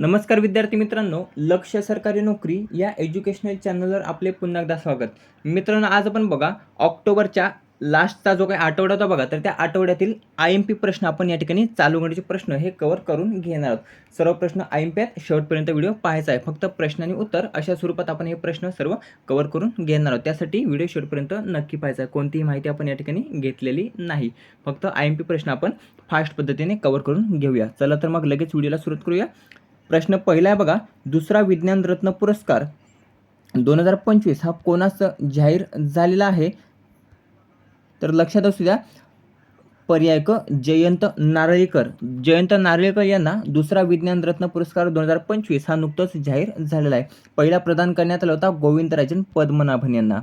नमस्कार विद्यार्थी मित्रांनो लक्ष सरकारी नोकरी या एज्युकेशनल चॅनलवर आपले पुन्हा एकदा स्वागत. मित्रांनो आज आपण बघा ऑक्टोबरच्या लास्टचा जो काही आठवडा होता बघा तर त्या आठवड्यातील आय एम पी प्रश्न आपण या ठिकाणी चालू होण्याचे प्रश्न हे कव्हर करून घेणार आहोत. सर्व प्रश्न आय एम पी आहेत शेवटपर्यंत व्हिडिओ पाहायचा आहे. फक्त प्रश्न आणि उत्तर अशा स्वरूपात आपण हे प्रश्न सर्व कव्हर करून घेणार आहोत. त्यासाठी व्हिडिओ शेवटपर्यंत नक्की पाहायचा आहे. कोणतीही माहिती आपण या ठिकाणी घेतलेली नाही. फक्त आय एम पी प्रश्न आपण फास्ट पद्धतीने कव्हर करून घेऊया. चला तर मग लगेच व्हिडिओला सुरुवात करूया. प्रश्न पहिला आहे बघा दुसरा विज्ञान रत्न पुरस्कार. दोन हजार पंचवीस हा कोणास जाहीर झालेला आहे? तर लक्षात असू द्या पर्याय क जयंत नारळीकर. जयंत नारळीकर यांना दुसरा विज्ञान रत्न पुरस्कार दोन हजार पंचवीस हा नुकतंच जाहीर झालेला आहे. पहिला प्रदान करण्यात आला होता गोविंदराजन पद्मनाभन यांना.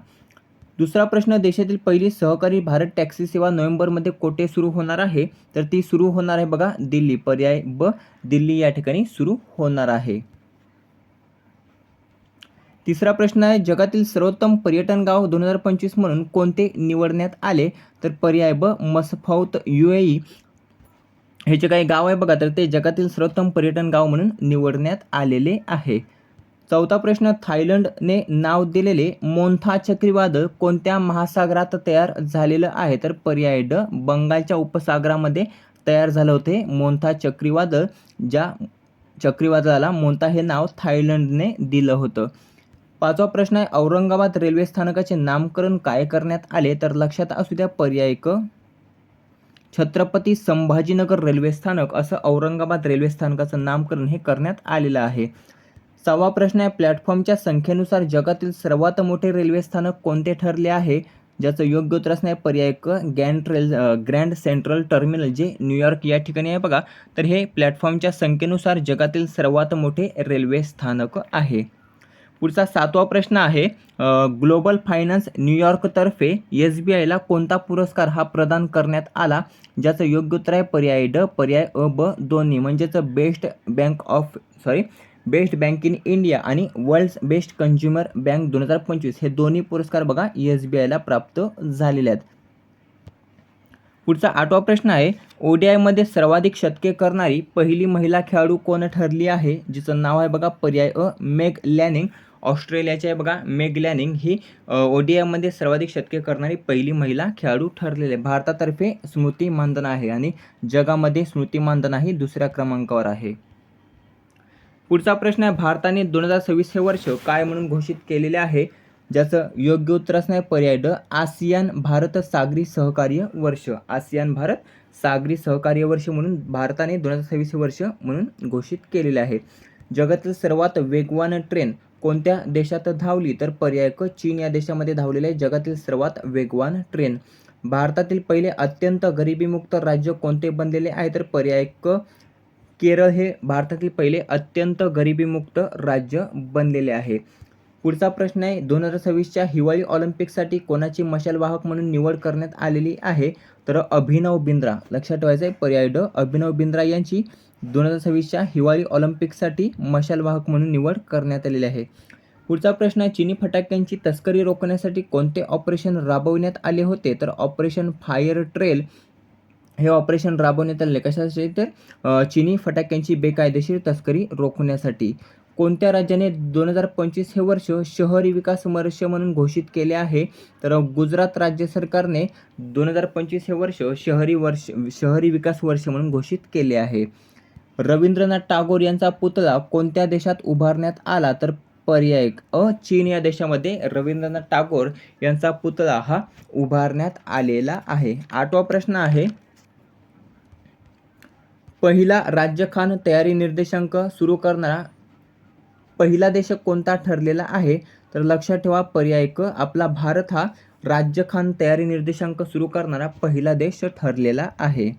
दुसरा प्रश्न देशातील पहिली सहकारी भारत टॅक्सी सेवा नोव्हेंबरमध्ये कोठे सुरू होणार आहे? तर ती सुरू होणार आहे बघा दिल्ली. पर्याय ब दिल्ली या ठिकाणी सुरू होणार आहे. तिसरा प्रश्न आहे जगातील सर्वोत्तम पर्यटन गाव दोन हजार पंचवीस म्हणून कोणते निवडण्यात आले? तर पर्याय ब मसफौत युएई ए हे जे काही गाव आहे बघा तर ते जगातील सर्वोत्तम पर्यटन गाव म्हणून निवडण्यात आलेले आहे. चौथा प्रश्न थायलंडने नाव दिलेले मोन्था चक्रीवादळ कोणत्या महासागरात तयार झालेलं आहे? तर पर्याय ड बंगालच्या उपसागरामध्ये तयार झालं होते मोन्था चक्रीवादळ ज्या चक्रीवादळाला मोन्था हे नाव थायलंडने दिलं होतं. पाचवा प्रश्न आहे औरंगाबाद रेल्वे स्थानकाचे नामकरण काय करण्यात आले? तर लक्षात असू द्या पर्याय क छत्रपती संभाजीनगर रेल्वे स्थानक. असं औरंगाबाद रेल्वे स्थानकाचं नामकरण हे करण्यात आलेलं आहे. सहावा प्रश्न आहे प्लॅटफॉर्मच्या संख्येनुसार जगातील सर्वात मोठे रेल्वे स्थानक कोणते ठरले आहे? ज्याचं योग्य उत्तर असणार आहे पर्याय क गँड रेल ग्रँड सेंट्रल टर्मिनल जे न्यूयॉर्क या ठिकाणी आहे बघा. तर हे प्लॅटफॉर्मच्या संख्येनुसार जगातील सर्वात मोठे रेल्वे स्थानक आहे. पुढचा सातवा प्रश्न आहे ग्लोबल फायनान्स न्यूयॉर्कतर्फे एस बी आयला कोणता पुरस्कार हा प्रदान करण्यात आला? ज्याचं योग्य उत्तर आहे पर्याय ड पर्याय अ ब दोन्ही. म्हणजेच best bank of sorry best bank in India आणि वर्ल्ड बेस्ट कंझ्युमर बँक दोन हजार पंचवीस हे दोन्ही पुरस्कार बघा एस बी आयला प्राप्त झालेले आहेत. पुढचा आठवा प्रश्न आहे. ओडीआयमध्ये सर्वाधिक शतके करणारी पहिली महिला खेळाडू कोण ठरली आहे? जिचं नाव आहे बघा पर्याय अ मेग लॅनिंग. ऑस्ट्रेलियाची आहे बघा मेग लॅनिंग. ही ओडीआयमध्ये सर्वाधिक शतके करणारी पहिली महिला खेळाडू ठरलेली आहे. भारतातर्फे स्मृती मानधना आहे आणि जगामध्ये स्मृती मानधना ही दुसऱ्या क्रमांकावर आहे. पुढचा प्रश्न आहे भारताने दोन हजार सव्वीस हे वर्ष काय म्हणून घोषित केलेले आहे? ज्याचं योग्य उत्तर असणार आहे पर्याय ड आसियान भारत सागरी सहकार्य वर्ष. आसियान भारत सागरी सहकार्य वर्ष म्हणून भारताने दोन हजार सव्वीस हे वर्ष म्हणून घोषित केलेले आहे. जगातील सर्वात वेगवान ट्रेन कोणत्या देशात धावली? तर पर्याय क चीन या देशामध्ये धावलेले आहे जगातील सर्वात वेगवान ट्रेन. भारतातील पहिले अत्यंत गरिबीमुक्त राज्य कोणते बनलेले आहे? तर पर्याय क केरळ हे भारतातील पहिले अत्यंत गरिबीमुक्त राज्य बनलेले आहे. पुढचा प्रश्न आहे दोन हजार सव्वीसच्या हिवाळी ऑलिम्पिकसाठी कोणाची मशाल वाहक म्हणून निवड करण्यात आलेली आहे? तर अभिनव बिंद्रा लक्षात ठेवायचं आहे पर्याय ड अभिनव बिंद्रा यांची दोन हजार सव्वीसच्या हिवाळी ऑलिम्पिकसाठी मशाल वाहक म्हणून निवड करण्यात आलेली आहे. पुढचा प्रश्न आहे चिनी फटाक्यांची तस्करी रोखण्यासाठी कोणते ऑपरेशन राबवण्यात आले होते? तर ऑपरेशन फायर ट्रेल हे ऑपरेशन राबवण्यात आले कशासाठी तर चिनी फटाक्यांची बेकायदेशीर तस्करी रोखण्यासाठी. कोणत्या राज्याने दोन हजार पंचवीस हे वर्ष शहरी विकास वर्ष म्हणून घोषित केले आहे? तर गुजरात राज्य सरकारने दोन हजार पंचवीस हे वर्ष शहरी वर्ष शहरी विकास वर्ष म्हणून घोषित केले आहे. रवींद्रनाथ टागोर यांचा पुतळा कोणत्या देशात उभारण्यात आला? तर पर्याय अ चीन या देशामध्ये रवींद्रनाथ टागोर यांचा पुतळा हा उभारण्यात आलेला आहे. आठवा प्रश्न आहे पहिला राज्य खान तयारी निर्देशांक सुरू करणारा पहिला देश कोणता ठरलेला आहे? तर लक्षात ठेवा पर्याय क आपला भारत हा राज्य खान तयारी निर्देशांक सुरू करणारा पहिला देश ठरलेला आहे.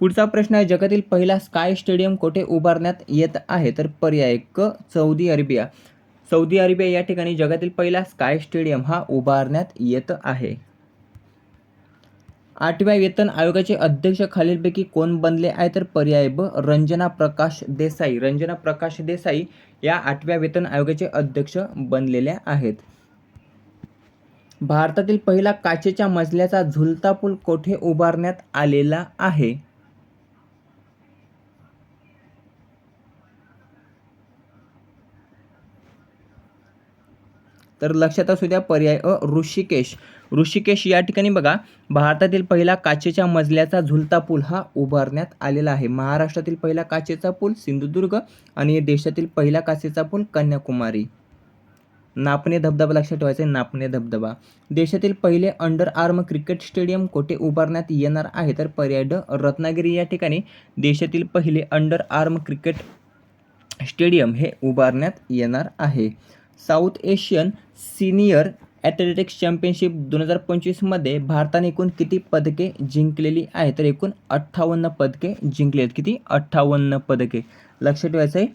पुढचा प्रश्न आहे जगातील पहिला स्काय स्टेडियम कोठे उभारण्यात येत आहे? तर पर्याय क सौदी अरेबिया. सौदी अरेबिया या ठिकाणी जगातील पहिला स्काय स्टेडियम हा उभारण्यात येत आहे. आठव्या वेतन आयोगाचे अध्यक्ष खालीलपैकी कोण बनले आहे तर पर्याय ब. रंजना प्रकाश देसाई. रंजना प्रकाश देसाई या आठव्या वेतन आयोगाचे अध्यक्ष बनलेल्या आहेत. भारतातील पहिला काचेच्या मजल्याचा झुलता पूल कोठे उभारण्यात आलेला आहे? तर लक्षात असू द्या पर्याय अ. ऋषिकेश. ऋषिकेश या ठिकाणी बघा भारतातील पहिला काचेच्या मजल्याचा झुलता पूल हा उभारण्यात आलेला आहे. महाराष्ट्रातील पहिला काचेचा पूल सिंधुदुर्ग आणि देशातील पहिला काचेचा पूल कन्याकुमारी. नापणे धबधबा लक्षात ठेवायचा आहे नापणे धबधबा. देशातील पहिले अंडर आर्म क्रिकेट स्टेडियम कोठे उभारण्यात येणार आहे? तर पर्याय ड रत्नागिरी या ठिकाणी देशातील पहिले अंडर आर्म क्रिकेट स्टेडियम हे उभारण्यात येणार आहे. South Asian senior athletics championship दोन हजार पंचवीसमध्ये भारताने एकूण किती पदके जिंकलेली आहे तर एकूण अठ्ठावन्न पदके जिंकली आहेत. किती? अठ्ठावन्न पदके. लक्षात ठेवायचं आहे.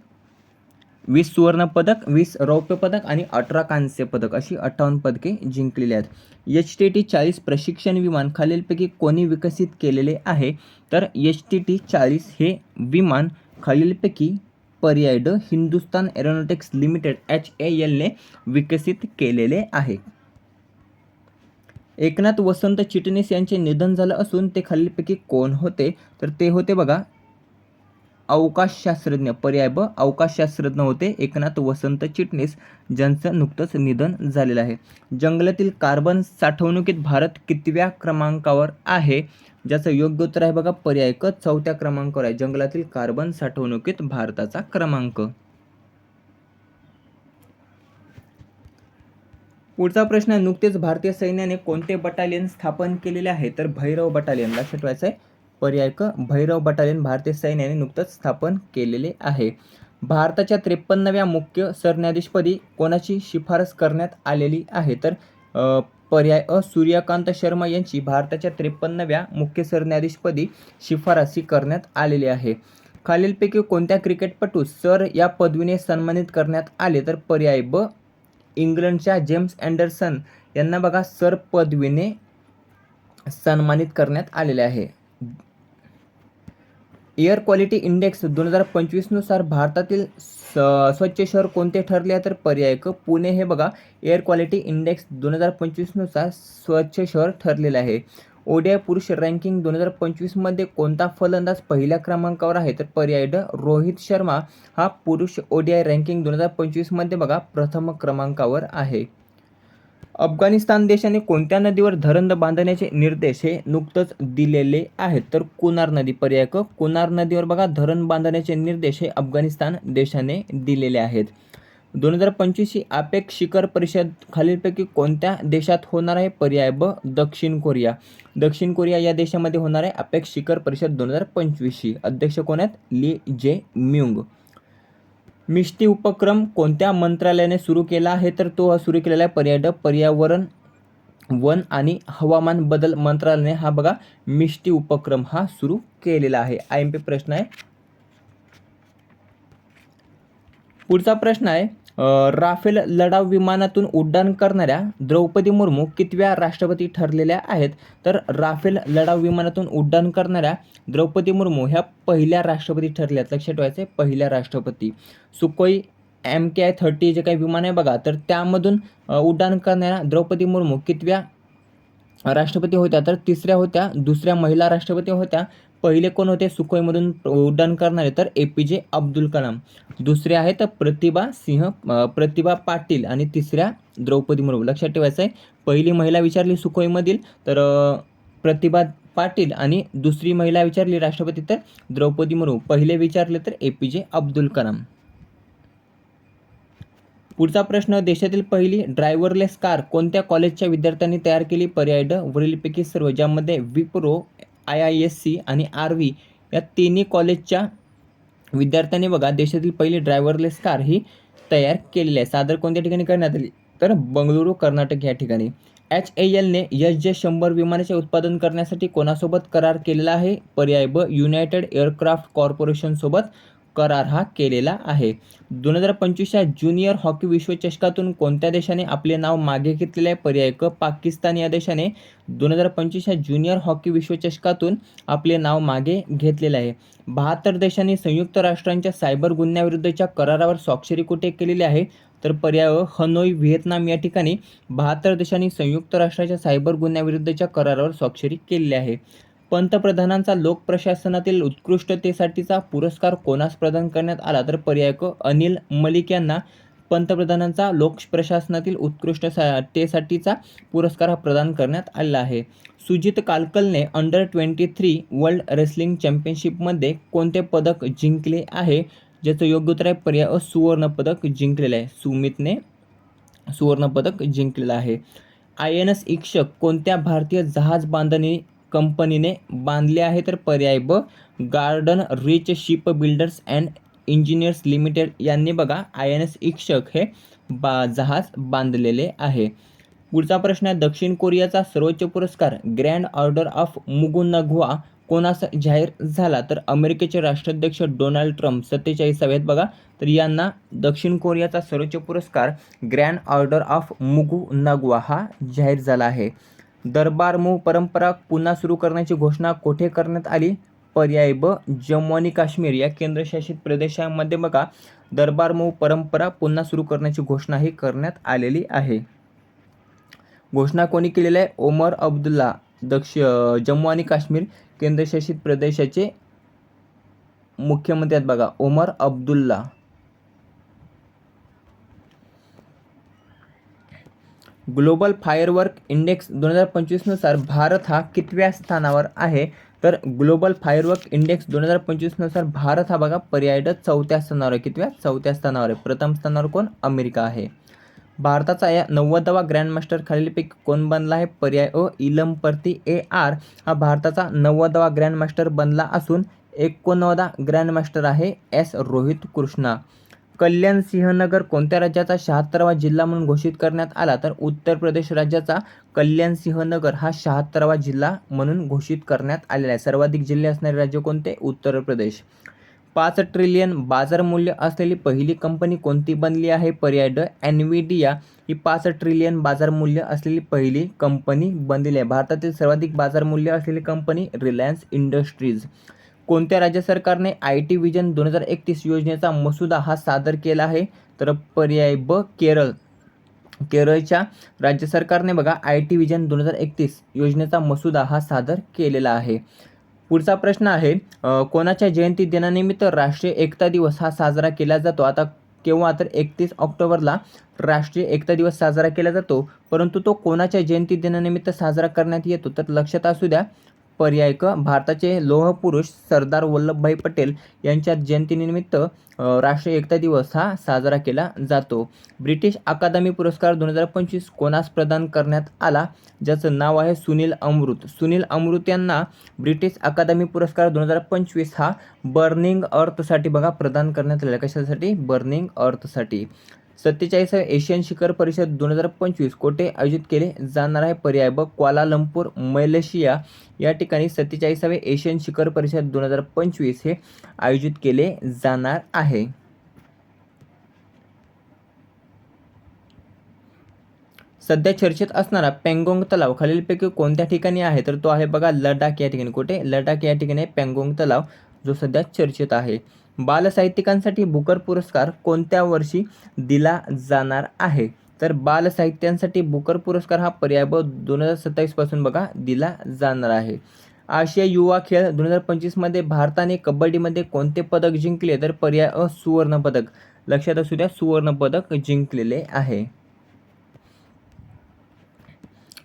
वीस सुवर्णपदक वीस रौप्य पदक आणि अठरा कांस्य पदक अशी अठ्ठावन्न पदके जिंकलेली आहेत. एच टी टी चाळीस प्रशिक्षण विमान खालीलपैकी कोणी विकसित केलेले आहे? तर एच टी टी चाळीस हे विमान खालीलपैकी पर्याय ड Hindustan aeronautics limited H A एलने विकसित केलेले आहे. एकनाथ वसंत चिटणीस यांचे निधन झालं असून ते खालीलपैकी कोण होते? तर ते होते बघा. अवकाशशास्त्रज्ञ. पर्याय ब अवकाशशास्त्रज्ञ होते एकनाथ वसंत चिटणीस ज्यांचं नुकतंच निधन झालेलं आहे. जंगलातील कार्बन साठवणुकीत भारत कितव्या क्रमांकावर आहे? ज्याचं योग्य उत्तर आहे बघा पर्याय क चौथ्या क्रमांकावर आहे. जंगलातील कार्बन साठवणुकीत भारताचा क्रमांक. पुढचा प्रश्न आहे नुकतेच भारतीय सैन्याने कोणते बटालियन स्थापन केलेले आहे? तर भैरव बटालियन लक्षात ठेवायचं आहे. पर्याय क भैरव बटालियन भारतीय सैन्याने नुकतंच स्थापन केलेले आहे. भारताच्या त्रेपन्नव्या मुख्य सरन्यायाधीशपदी कोणाची शिफारस करण्यात आलेली आहे? तर पर्याय अ सूर्यकांत शर्मा यांची भारताच्या त्रेपन्नव्या मुख्य सरन्यायाधीशपदी शिफारसी करण्यात आलेली आहे. खालीलपैकी कोणत्या क्रिकेटपटू सर या पदवीने सन्मानित करण्यात आले? तर पर्याय ब इंग्लंडच्या जेम्स अँडरसन यांना बघा सर पदवीने सन्मानित करण्यात आलेले आहे. एअर क्वालिटी इंडेक्स दोन हजार पंचवीसनुसार भारतातील स स्वच्छ शहर कोणते ठरले आहे? तर पर्याय क पुणे हे बघा एअर क्वालिटी इंडेक्स दोन हजार पंचवीसनुसार स्वच्छ शहर ठरलेले आहे. ओडिया पुरुष रँकिंग दोन हजार पंचवीसमध्ये कोणता फलंदाज पहिल्या क्रमांकावर आहे? तर पर्याय ड रोहित शर्मा हा पुरुष ओडिया रँकिंग दोन हजार पंचवीसमध्ये बघा प्रथम क्रमांकावर आहे. अफगाणिस्तान देशाने कोणत्या नदीवर धरण बांधण्याचे निर्देश हे नुकतंच दिलेले आहेत? तर कुनार नदी पर्याय क कुनार नदीवर बघा धरण बांधण्याचे निर्देश हे अफगाणिस्तान देशाने दिलेले आहेत. दोन हजार पंचवीस ही आपेक शिखर परिषद खालीलपैकी कोणत्या देशात होणार आहे? पर्याय ब दक्षिण कोरिया. दक्षिण कोरिया या देशामध्ये होणार आहे आपेक शिखर परिषद दोन हजार पंचवीस ही. अध्यक्ष कोण आहेत? ली जे म्युंग मिष्टी उपक्रम कोणत्या मंत्रालयाने सुरू केला आहे? तर तो सुरू केलेला आहे पर्याय ड पर्यावरण वन आणि हवामान बदल मंत्रालयाने. हा बघा मिष्टी उपक्रम हा सुरू केलेला आहे. आय एम पी प्रश्न आहे. पुढचा प्रश्न आहे राफेल लढाऊ विमानातून उड्डाण करणाऱ्या द्रौपदी मुर्मू कितव्या राष्ट्रपती ठरलेल्या आहेत? तर राफेल लढाऊ विमानातून उड्डाण करणाऱ्या द्रौपदी मुर्मू ह्या पहिल्या राष्ट्रपती ठरल्या आहेत लक्षात ठेवायचं आहे पहिल्या राष्ट्रपती. Sukhoi M K I thirty जे काही विमान आहे बघा तर त्यामधून उड्डाण करणाऱ्या द्रौपदी मुर्मू कितव्या राष्ट्रपती होत्या? तर तिसऱ्या होत्या दुसऱ्या महिला राष्ट्रपती होत्या पहिले कोण होते? सुखोईमधून उड्डाण करणारे तर ए पी जे अब्दुल कलाम. दुसरे आहेत प्रतिभा सिंह प्रतिभा पाटील आणि तिसऱ्या द्रौपदी मुर्मू. लक्षात ठेवायचं आहे पहिली महिला विचारली सुखोईमधील तर प्रतिभा पाटील आणि दुसरी महिला विचारली राष्ट्रपती तर द्रौपदी मुर्मू. पहिले विचारले तर ए पी जे अब्दुल कलाम. पुढचा प्रश्न देशातील पहिली ड्रायव्हरलेस कार कोणत्या कॉलेजच्या विद्यार्थ्यांनी तयार केली? पर्याय ड वरीलपैकी सर्व ज्यामध्ये Wipro I I S C आणि आर व्ही या तिन्ही कॉलेजच्या विद्यार्थ्यांनी बघा देशातील पहिली ड्रायव्हरलेस कार ही तयार केलेली आहे. सादर कोणत्या ठिकाणी करण्यात आली? तर बंगळुरू कर्नाटक या ठिकाणी. एच ए एलने एस जे शंभर विमानाचे उत्पादन करण्यासाठी कोणासोबत करार केलेला आहे? पर्याय ब युनायटेड एअरक्राफ्ट कॉर्पोरेशनसोबत करार हा केलेला आहे. दोन हजार पंचवीसच्या ज्युनियर हॉकी विश्वचषकातून कोणत्या देशाने आपले नाव मागे घेतलेले आहे? पर्याय क पाकिस्तान या देशाने दोन हजार पंचवीसच्या ज्युनियर हॉकी विश्वचषकातून आपले नाव मागे घेतलेले आहे. बहात्तर देशांनी संयुक्त राष्ट्रांच्या सायबर गुन्ह्याविरुद्धच्या करारावर स्वाक्षरी कुठे केलेली आहे? तर पर्याय हनोई व्हिएतनाम या ठिकाणी बहात्तर देशांनी संयुक्त राष्ट्राच्या सायबर गुन्ह्याविरुद्धच्या करारावर स्वाक्षरी केलेली आहे. पंतप्रधानांचा लोकप्रशासनातील उत्कृष्टतेसाठीचा पुरस्कार कोणास प्रदान करण्यात आला? तर पर्याय क अनिल मलिक यांना पंतप्रधानांचा लोकप्रशासनातील उत्कृष्टतेसाठीचा पुरस्कार हा प्रदान करण्यात आला आहे. Sujit कालकलने under twenty three world wrestling चॅम्पियनशिपमध्ये कोणते पदक जिंकले आहे? ज्याचं योग्य उत्तर आहे पर्याय अ सुवर्णपदक जिंकलेलं आहे. सुमितने सुवर्णपदक जिंकलेलं आहे. आय एन एस इक्षक कोणत्या भारतीय जहाज बांधणी कंपनीने बांधले आहे तर पर्याय ब. Garden reach ship builders and engineers limited यांनी बघा आय एन एस इक्षक हे बा जहाज बांधलेले आहे. पुढचा प्रश्न आहे दक्षिण कोरियाचा सर्वोच्च पुरस्कार ग्रँड ऑर्डर ऑफ मुगुनगुआ कोणास जाहीर झाला? तर अमेरिकेचे राष्ट्राध्यक्ष डोनाल्ड ट्रम्प सत्तेचाळीसाव्यात बघा तर यांना दक्षिण कोरियाचा सर्वोच्च पुरस्कार grand order of Mugunghwa हा जाहीर झाला आहे. दरबार मूळ परंपरा पुन्हा सुरू करण्याची घोषणा कोठे करण्यात आली? पर्याय ब जम्मू आणि काश्मीर या केंद्रशासित प्रदेशामध्ये बघा. दरबार मूळ परंपरा पुन्हा सुरू करण्याची घोषणा ही करण्यात आलेली आहे. घोषणा कोणी केलेली आहे? ओमर अब्दुल्ला दक्ष जम्मू आणि काश्मीर केंद्रशासित प्रदेशाचे मुख्यमंत्री आहेत बघा. Omar Abdullah. Global firework index दोन हजार पंचवीसनुसार भारत हा कितव्या स्थानावर आहे? तर ग्लोबल फायरवर्क इंडेक्स दोन हजार पंचवीसनुसार भारत हा बघा पर्याय चौथ्या स्थानावर आहे. कितव्या? चौथ्या स्थानावर आहे. प्रथम स्थानावर कोण? अमेरिका आहे. भारताचा या नव्वदवा ग्रँडमास्टर खालीलपैकी कोण बनला आहे? पर्याय अ इलमपर्ती ए आर. हा भारताचा नव्वदवा ग्रँडमास्टर बनला असून एकोणवदा ग्रँडमास्टर आहे एस. रोहित कृष्णा. कल्याण सिंहनगर कोणत्या राज्याचा शहात्तरावा जिल्हा म्हणून घोषित करण्यात आला? तर उत्तर प्रदेश राज्याचा कल्याण सिंहनगर हा शहात्तरावा जिल्हा म्हणून घोषित करण्यात आलेला आहे. सर्वाधिक जिल्हे असणारे राज्य कोणते? उत्तर प्रदेश. पाच ट्रिलियन बाजार मूल्य असलेली पहिली कंपनी कोणती बनली आहे? पर्याय ड एनव्हिडिया ही पाच ट्रिलियन बाजार मूल्य असलेली पहिली कंपनी बनलेली आहे. भारतातील सर्वाधिक बाजार मूल्य असलेली कंपनी रिलायन्स इंडस्ट्रीज. कोणत्या राज्य सरकारने आय टी विजन दोन हजार एकतीस योजनेचा मसुदा हा सादर केला आहे? तर पर्याय ब केरळ. केरळच्या राज्य सरकारने बघा आय टी विजन दोन हजार एकतीस योजनेचा मसुदा हा सादर केलेला आहे. पुढचा प्रश्न आहे कोणाच्या जयंती दिनानिमित्त राष्ट्रीय एकता दिवस हा साजरा केला जातो? आता केव्हा तर एकतीस ऑक्टोबरला राष्ट्रीय एकता दिवस साजरा केला जातो परंतु तो कोणाच्या जयंती दिनानिमित्त साजरा करण्यात येतो? तर लक्षात असू द्या पर्याय क भारताचे लोहपुरुष सरदार वल्लभभाई पटेल यांच्या जयंतीनिमित्त राष्ट्रीय एकता दिवस हा साजरा केला जातो. ब्रिटिश अकादमी पुरस्कार दोन हजार पंचवीस कोणास प्रदान करण्यात आला? ज्याचं नाव आहे सुनील अमृत. सुनील अमृत यांना ब्रिटिश अकादमी पुरस्कार दोन हजार पंचवीस हा बर्निंग अर्थसाठी बघा प्रदान करण्यात आला कशासाठी? बर्निंग अर्थसाठी. सत्तेचाळीसावे एशियन शिखर परिषद दोन हजार पंचवीस कोठे आयोजित केले जाणार आहे. पर्याय ब क्वालालंपूर मलेशिया या ठिकाणी सत्तेचाळीसावे एशियन शिखर परिषद दोन हजार पंचवीस हे आयोजित केले जाणार आहे. सध्या चर्चेत असणारा पेंगोंग तलाव खालीलपैकी कोणत्या ठिकाणी आहे? तर तो आहे बघा लडाख या ठिकाणी. कुठे? लडाख या ठिकाणी पेंगोंग तलाव जो सध्या चर्चेत आहे. बालसाहित्यिकांसाठी बुकर पुरस्कार कोणत्या वर्षी दिला जाणार आहे? तर बालसाहित्यांसाठी बुकर पुरस्कार हा पर्याय ब दोन हजार सत्तावीसपासून बघा दिला जाणार आहे. आशिया युवा खेळ दोन हजार पंचवीसमध्ये भारताने कबड्डीमध्ये कोणते पदक जिंकले? तर पर्याय अ सुवर्णपदक लक्षात असू द्या सुवर्णपदक जिंकलेले आहे.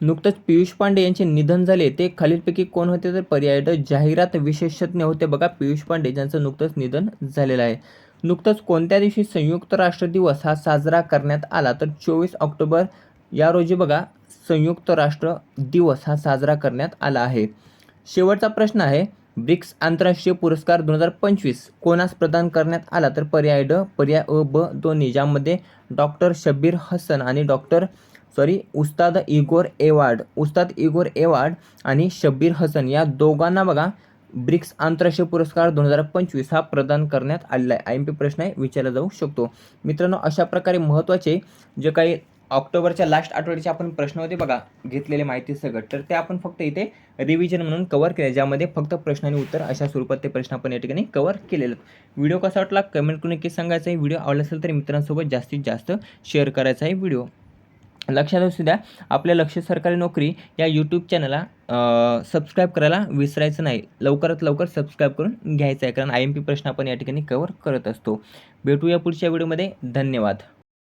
नुकतंच पियुष पांडे यांचे निधन झाले. ते खालीलपैकी कोण होते? तर पर्याय जाहिरात विशेषज्ञ होते बघा. पियुष पांडे ज्यांचं नुकतंच निधन झालेलं आहे. नुकतंच कोणत्या दिवशी संयुक्त राष्ट्र दिवस हा साजरा करण्यात आला? तर चोवीस ऑक्टोबर या रोजी बघा संयुक्त राष्ट्र दिवस हा साजरा करण्यात आला आहे. शेवटचा प्रश्न आहे ब्रिक्स आंतरराष्ट्रीय पुरस्कार दोन हजार पंचवीस कोणास प्रदान करण्यात आला? तर पर्याय ड पर्याय अ ब दोन्ही ज्यामध्ये डॉक्टर शब्बीर हसन आणि doctor sorry Ustad Igor award Ustad Igor award आणि शब्बीर हसन या दोघांना बघा ब्रिक्स आंतरराष्ट्रीय पुरस्कार दोन हजार पंचवीस हा प्रदान करण्यात आलेला आहे. आय एम पी प्रश्न आहे विचारला जाऊ शकतो. मित्रांनो अशा प्रकारे महत्त्वाचे जे काही ऑक्टोबरच्या लास्ट आठवड्याचे आपण प्रश्न होते बघा घेतलेले माहिती सगळं. तर ते आपण फक्त इथे रिव्हिजन म्हणून कव्हर केले ज्यामध्ये फक्त प्रश्न आणि उत्तर अशा स्वरूपात ते प्रश्न आपण या ठिकाणी कव्हर केलेले आहेत व्हिडिओ कसा वाटला? कमेंट करून नक्की सांगायचा आहे. व्हिडिओ आवडला असेल तर मित्रांसोबत जास्तीत जास्त शेअर करायचा आहे व्हिडिओ लक्षात असू द्या आपल्या लक्ष सरकारी नोकरी या यूट्यूब चॅनलला सबस्क्राईब करायला विसरायचं नाही. लवकरात लवकर सबस्क्राईब करून घ्यायचं आहे कारण आय एम पी प्रश्न आपण या ठिकाणी कवर करत असतो. भेटूया पुढच्या व्हिडिओमध्ये धन्यवाद.